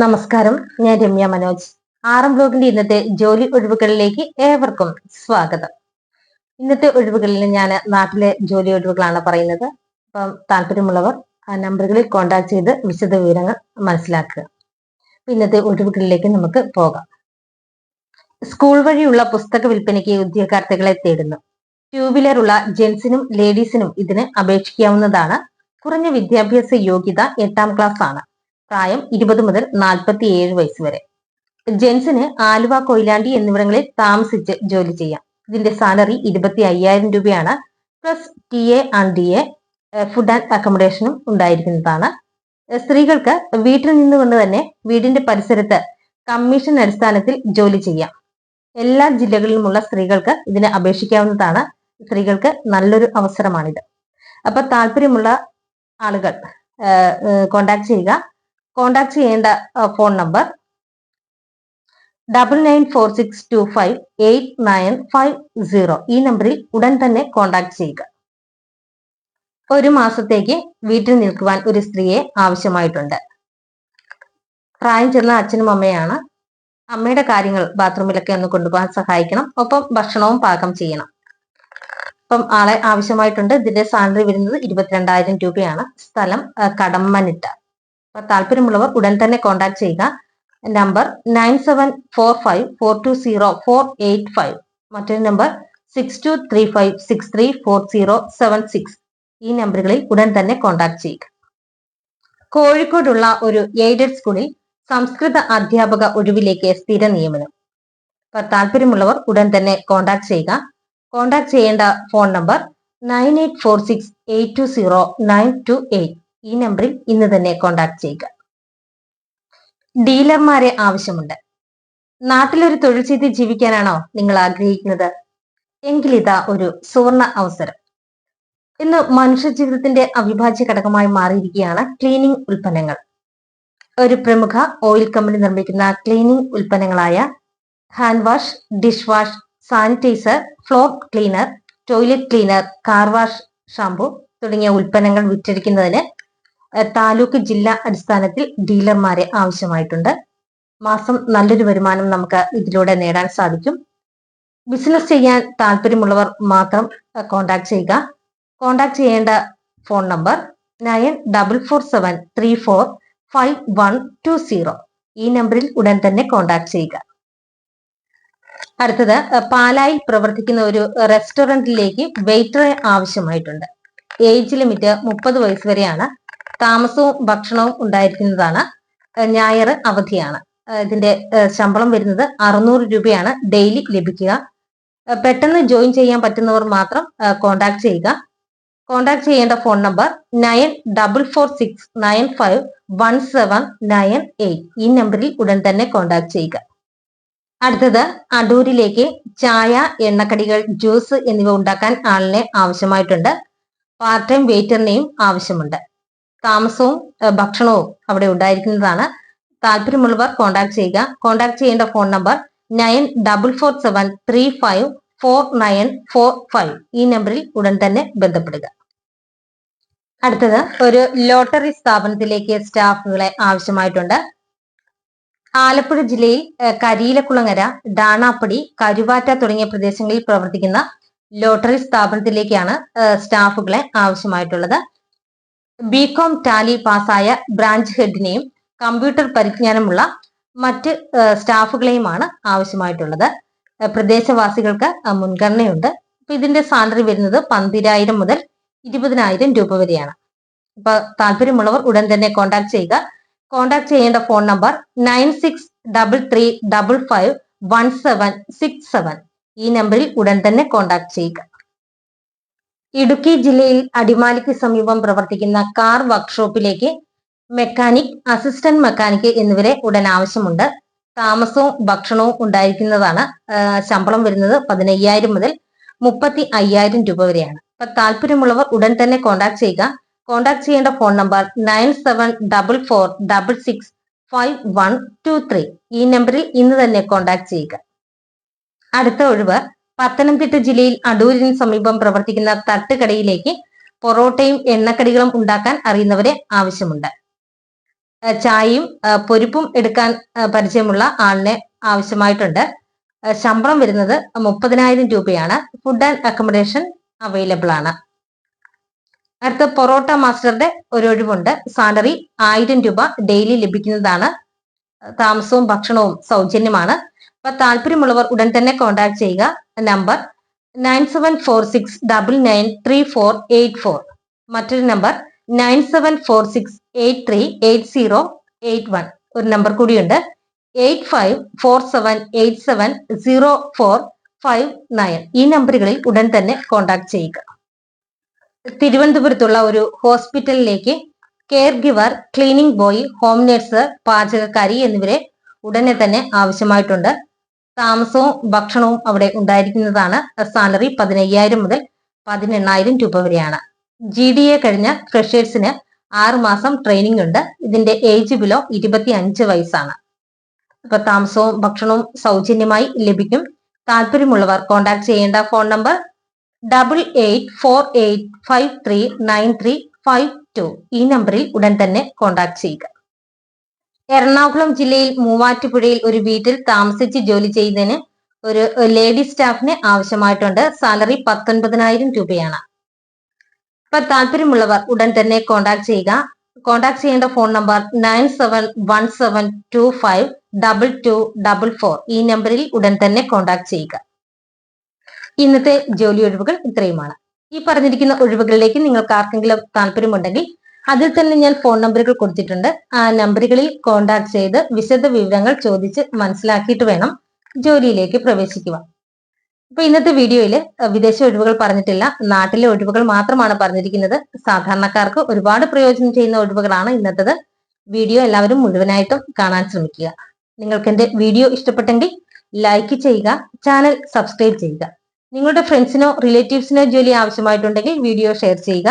നമസ്കാരം ഞാൻ രമ്യ മനോജ്. ആറാം ബ്ലോഗിന്റെ ഇന്നത്തെ ജോലി ഒഴിവുകളിലേക്ക് ഏവർക്കും സ്വാഗതം. ഇന്നത്തെ ഒഴിവുകളിൽ ഞാൻ നാട്ടിലെ ജോലി ഒഴിവുകളാണ് പറയുന്നത്. അപ്പം താല്പര്യമുള്ളവർ ആ നമ്പറുകളിൽ കോൺടാക്ട് ചെയ്ത് വിശദ വിവരങ്ങൾ മനസ്സിലാക്കുക. ഇന്നത്തെ ഒഴിവുകളിലേക്ക് നമുക്ക് പോകാം. സ്കൂൾ വഴിയുള്ള പുസ്തക വിൽപ്പനയ്ക്ക് ഉദ്യോഗാർത്ഥികളെ തേടുന്നു. ടൂ വീലർ ഉള്ള ജെൻസിനും ലേഡീസിനും ഇതിന് അപേക്ഷിക്കാവുന്നതാണ്. കുറഞ്ഞ വിദ്യാഭ്യാസ യോഗ്യത എട്ടാം ക്ലാസ് ആണ്. പ്രായം ഇരുപത് മുതൽ നാൽപ്പത്തി ഏഴ് വയസ്സ് വരെ. ജെൻസിന് ആലുവ കൊയിലാണ്ടി എന്നിവിടങ്ങളിൽ താമസിച്ച് ജോലി ചെയ്യാം. ഇതിന്റെ സാലറി ഇരുപത്തി അയ്യായിരം രൂപയാണ്. Plus T A and D A food and അക്കോമഡേഷനും ഉണ്ടായിരിക്കുന്നതാണ്. സ്ത്രീകൾക്ക് വീട്ടിൽ നിന്നുകൊണ്ട് തന്നെ വീടിന്റെ പരിസരത്ത് കമ്മീഷൻ അടിസ്ഥാനത്തിൽ ജോലി ചെയ്യാം. എല്ലാ ജില്ലകളിലുമുള്ള സ്ത്രീകൾക്ക് ഇതിനെ അപേക്ഷിക്കാവുന്നതാണ്. സ്ത്രീകൾക്ക് നല്ലൊരു അവസരമാണിത്. അപ്പൊ താല്പര്യമുള്ള ആളുകൾ കോണ്ടാക്ട് ചെയ്യുക. കോണ്ടാക്ട് ചെയ്യേണ്ട phone number double nine four six two five eight nine five zero ഈ നമ്പറിൽ ഉടൻ തന്നെ കോണ്ടാക്ട് ചെയ്യുക. ഒരു മാസത്തേക്ക് വീട്ടിൽ നിൽക്കുവാൻ ഒരു സ്ത്രീയെ ആവശ്യമായിട്ടുണ്ട്. പ്രായം ചെന്ന അച്ഛനും അമ്മയാണ്. അമ്മയുടെ കാര്യങ്ങൾ ബാത്റൂമിലൊക്കെ ഒന്ന് കൊണ്ടുപോകാൻ സഹായിക്കണം. ഒപ്പം ഭക്ഷണവും പാകം ചെയ്യണം. അപ്പം ആളെ ആവശ്യമായിട്ടുണ്ട്. ഇതിന്റെ സാലറി വരുന്നത് ഇരുപത്തിരണ്ടായിരം രൂപയാണ്. സ്ഥലം കടമ്മനിട്ട. അപ്പൊ താല്പര്യമുള്ളവർ ഉടൻ തന്നെ കോൺടാക്ട് ചെയ്യുക. Number nine seven four five four two zero four eight five മറ്റൊരു number six two three five six three four zero seven six ഈ നമ്പറുകളിൽ ഉടൻ തന്നെ കോൺടാക്ട് ചെയ്യുക. കോഴിക്കോടുള്ള ഒരു എയ്ഡഡ് സ്കൂളിൽ സംസ്കൃത അധ്യാപക ഒഴിവിലേക്ക് സ്ഥിര നിയമനം. അപ്പൊ താല്പര്യമുള്ളവർ ഉടൻ തന്നെ കോൺടാക്ട് ചെയ്യുക. കോൺടാക്ട് ചെയ്യേണ്ട phone number nine eight four six eight two zero nine two eight ഈ നമ്പറിൽ ഇന്ന് തന്നെ കോൺടാക്ട് ചെയ്യുക. ഡീലർമാരെ ആവശ്യമുണ്ട്. നാട്ടിലൊരു തൊഴിൽ ചെയ്ത് ജീവിക്കാനാണോ നിങ്ങൾ ആഗ്രഹിക്കുന്നത്? എങ്കിൽ ഇതാ ഒരു സുവർണ അവസരം. ഇന്ന് മനുഷ്യ ജീവിതത്തിന്റെ അവിഭാജ്യ ഘടകമായി മാറിയിരിക്കുകയാണ് ക്ലീനിങ് ഉൽപ്പന്നങ്ങൾ. ഒരു പ്രമുഖ ഓയിൽ കമ്പനി നിർമ്മിക്കുന്ന cleaning ഉൽപ്പന്നങ്ങളായ hand wash dish wash sanitiser floor cleaner toilet cleaner car wash shampoo തുടങ്ങിയ ഉൽപ്പന്നങ്ങൾ വിറ്റഴിക്കുന്നതിന് താലൂക്ക് ജില്ലാ അടിസ്ഥാനത്തിൽ ഡീലർമാരെ ആവശ്യമായിട്ടുണ്ട്. മാസം നല്ലൊരു വരുമാനം നമുക്ക് ഇതിലൂടെ നേടാൻ സാധിക്കും. ബിസിനസ് ചെയ്യാൻ താല്പര്യമുള്ളവർ മാത്രം കോണ്ടാക്ട് ചെയ്യുക. കോണ്ടാക്ട് ചെയ്യേണ്ട phone number nine double four seven three four five one two zero. ഈ നമ്പറിൽ ഉടൻ തന്നെ കോണ്ടാക്ട് ചെയ്യുക. അടുത്തത് പാലായിൽ പ്രവർത്തിക്കുന്ന ഒരു റെസ്റ്റോറന്റിലേക്ക് വെയിറ്ററെ ആവശ്യമായിട്ടുണ്ട്. ഏജ് ലിമിറ്റ് മുപ്പത് വയസ്സ് വരെയാണ്. താമസവും ഭക്ഷണവും ഉണ്ടായിരിക്കുന്നതാണ് ഞായർ അവധിയാണ്. ഇതിന്റെ ശമ്പളം വരുന്നത് അറുന്നൂറ് രൂപയാണ് ഡെയിലി ലഭിക്കുക. പെട്ടെന്ന് ജോയിൻ ചെയ്യാൻ പറ്റുന്നവർ മാത്രം കോണ്ടാക്ട് ചെയ്യുക. കോണ്ടാക്ട് ചെയ്യേണ്ട phone number nine double four six nine five one seven nine eight. ഈ നമ്പറിൽ ഉടൻ തന്നെ കോണ്ടാക്ട് ചെയ്യുക. അടുത്തത് അടൂരിലേക്ക് ചായ എണ്ണക്കടികൾ ജ്യൂസ് എന്നിവ ഉണ്ടാക്കാൻ ആളിനെ ആവശ്യമായിട്ടുണ്ട്. പാർട്ട് ടൈം വെയിറ്ററിനെയും ആവശ്യമുണ്ട്. താമസവും ഭക്ഷണവും അവിടെ ഉണ്ടായിരിക്കുന്നതാണ്. താല്പര്യമുള്ളവർ കോൺടാക്ട് ചെയ്യുക. കോൺടാക്ട് ചെയ്യേണ്ട phone number nine double four seven three five four nine four five ഈ നമ്പറിൽ ഉടൻ തന്നെ ബന്ധപ്പെടുക. അടുത്തത് ഒരു ലോട്ടറി സ്ഥാപനത്തിലേക്ക് സ്റ്റാഫുകളെ ആവശ്യമായിട്ടുണ്ട്. ആലപ്പുഴ ജില്ലയിൽ കരിയിലക്കുളങ്ങര ഡാണാപ്പടി കരുവാറ്റ തുടങ്ങിയ പ്രദേശങ്ങളിൽ പ്രവർത്തിക്കുന്ന ലോട്ടറി സ്ഥാപനത്തിലേക്കാണ് സ്റ്റാഫുകളെ ആവശ്യമായിട്ടുള്ളത്. ബികോം ടാലി പാസ്സായ ബ്രാഞ്ച് ഹെഡിനെയും കമ്പ്യൂട്ടർ പരിജ്ഞാനമുള്ള മറ്റ് സ്റ്റാഫുകളെയുമാണ് ആവശ്യമായിട്ടുള്ളത്. പ്രദേശവാസികൾക്ക് മുൻഗണനയുണ്ട്. അപ്പൊ ഇതിന്റെ സാലറി വരുന്നത് പന്തിരായിരം മുതൽ ഇരുപതിനായിരം രൂപ വരെയാണ്. അപ്പൊ താല്പര്യമുള്ളവർ ഉടൻ തന്നെ കോൺടാക്ട് ചെയ്യുക. കോൺടാക്ട് ചെയ്യേണ്ട phone number nine six double three double five one seven six seven ഈ നമ്പറിൽ ഉടൻ തന്നെ കോൺടാക്ട് ചെയ്യുക. ഇടുക്കി ജില്ലയിൽ അടിമാലിക്ക് സമീപം പ്രവർത്തിക്കുന്ന കാർ വർക്ക്ഷോപ്പിലേക്ക് മെക്കാനിക് അസിസ്റ്റന്റ് മെക്കാനിക് എന്നിവരെ ഉടൻ ആവശ്യമുണ്ട്. താമസവും ഭക്ഷണവും ഉണ്ടായിരിക്കുന്നതാണ് ശമ്പളം വരുന്നത് പതിനയ്യായിരം മുതൽ മുപ്പത്തി അയ്യായിരം രൂപ വരെയാണ്. അപ്പൊ താല്പര്യമുള്ളവർ ഉടൻ തന്നെ കോൺടാക്ട് ചെയ്യുക. കോൺടാക്ട് ചെയ്യേണ്ട phone number nine seven double four double six five one two three. ഈ നമ്പറിൽ ഇന്ന് തന്നെ കോൺടാക്ട് ചെയ്യുക. അടുത്ത ഒഴിവ് പത്തനംതിട്ട ജില്ലയിൽ അടൂരിന് സമീപം പ്രവർത്തിക്കുന്ന തട്ടുകടയിലേക്ക് പൊറോട്ടയും എണ്ണക്കടികളും ഉണ്ടാക്കാൻ അറിയുന്നവരെ ആവശ്യമുണ്ട്. ചായയും പൊരിപ്പും എടുക്കാൻ പരിചയമുള്ള ആളിനെ ആവശ്യമായിട്ടുണ്ട്. ശമ്പളം വരുന്നത് മുപ്പതിനായിരം രൂപയാണ്. ഫുഡ് ആൻഡ് അക്കോമഡേഷൻ അവൈലബിൾ ആണ്. അടുത്ത പൊറോട്ട മാസ്റ്ററുടെ ഒരു ഒഴിവുണ്ട്. സാലറി ആയിരം രൂപ ഡെയിലി ലഭിക്കുന്നതാണ്. താമസവും ഭക്ഷണവും സൗജന്യമാണ്. അപ്പൊ താല്പര്യമുള്ളവർ ഉടൻ തന്നെ കോൺടാക്ട് ചെയ്യുക. Number nine seven four six double nine three four eight four. മറ്റൊരു number nine seven four six eight three eight zero eight one. ഒരു നമ്പർ കൂടിയുണ്ട്. Eight five four seven eight seven zero four five nine. ഈ നമ്പറുകളിൽ ഉടൻ തന്നെ contact ചെയ്യുക. തിരുവനന്തപുരത്തുള്ള ഒരു ഹോസ്പിറ്റലിലേക്ക് caregiver cleaning boy home nurse പാചകക്കാരി എന്നിവരെ ഉടനെ തന്നെ ആവശ്യമായിട്ടുണ്ട്. താമസവും ഭക്ഷണവും അവിടെ ഉണ്ടായിരിക്കുന്നതാണ്. സാലറി പതിനയ്യായിരം മുതൽ പതിനെണ്ണായിരം രൂപ വരെയാണ്. ജി ഡി എ കഴിഞ്ഞ ഫ്രഷേഴ്സിന് ആറുമാസം ട്രെയിനിങ് ഉണ്ട്. ഇതിന്റെ ഏജ് ബിലോ ഇരുപത്തി അഞ്ച് വയസ്സാണ്. അപ്പൊ താമസവും ഭക്ഷണവും സൗജന്യമായി ലഭിക്കും. താല്പര്യമുള്ളവർ കോൺടാക്ട് ചെയ്യേണ്ട phone number double eight four eight five three nine three five two ഈ നമ്പറിൽ ഉടൻ തന്നെ കോൺടാക്ട് ചെയ്യുക. എറണാകുളം ജില്ലയിൽ മൂവാറ്റുപുഴയിൽ ഒരു വീട്ടിൽ താമസിച്ച് ജോലി ചെയ്യുന്നതിന് ഒരു ലേഡി സ്റ്റാഫിന് ആവശ്യമായിട്ടുണ്ട്. സാലറി പത്തൊൻപതിനായിരം രൂപയാണ്. അപ്പൊ താല്പര്യമുള്ളവർ ഉടൻ തന്നെ കോൺടാക്ട് ചെയ്യുക. കോൺടാക്ട് ചെയ്യേണ്ട phone number nine seven one seven two five double two double four. ഈ നമ്പറിൽ ഉടൻ തന്നെ കോൺടാക്ട് ചെയ്യുക. ഇന്നത്തെ ജോലി ഒഴിവുകൾ ഇത്രയുമാണ്. ഈ പറഞ്ഞിരിക്കുന്ന ഒഴിവുകളിലേക്ക് നിങ്ങൾക്ക് ആർക്കെങ്കിലും താല്പര്യമുണ്ടെങ്കിൽ അതിൽ തന്നെ ഞാൻ ഫോൺ നമ്പറുകൾ കൊടുത്തിട്ടുണ്ട്. ആ നമ്പറുകളിൽ കോൺടാക്ട് ചെയ്ത് വിശദ വിവരങ്ങൾ ചോദിച്ച് മനസ്സിലാക്കിയിട്ട് വേണം ജോലിയിലേക്ക് പ്രവേശിക്കുക അപ്പൊ ഇന്നത്തെ വീഡിയോയിൽ വിദേശ ഒഴിവുകൾ പറഞ്ഞിട്ടില്ല. നാട്ടിലെ ഒഴിവുകൾ മാത്രമാണ് പറഞ്ഞിരിക്കുന്നത്. സാധാരണക്കാർക്ക് ഒരുപാട് പ്രയോജനം ചെയ്യുന്ന ഒഴിവുകളാണ് ഇന്നത്തെ വീഡിയോ എല്ലാവരും മുഴുവനായിട്ടും കാണാൻ ശ്രമിക്കുക. നിങ്ങൾക്ക് എന്റെ വീഡിയോ ഇഷ്ടപ്പെട്ടെങ്കിൽ ലൈക്ക് ചെയ്യുക ചാനൽ സബ്സ്ക്രൈബ് ചെയ്യുക. നിങ്ങളുടെ ഫ്രണ്ട്സിനോ റിലേറ്റീവ്സിനോ ജോലി ആവശ്യമായിട്ടുണ്ടെങ്കിൽ വീഡിയോ ഷെയർ ചെയ്യുക.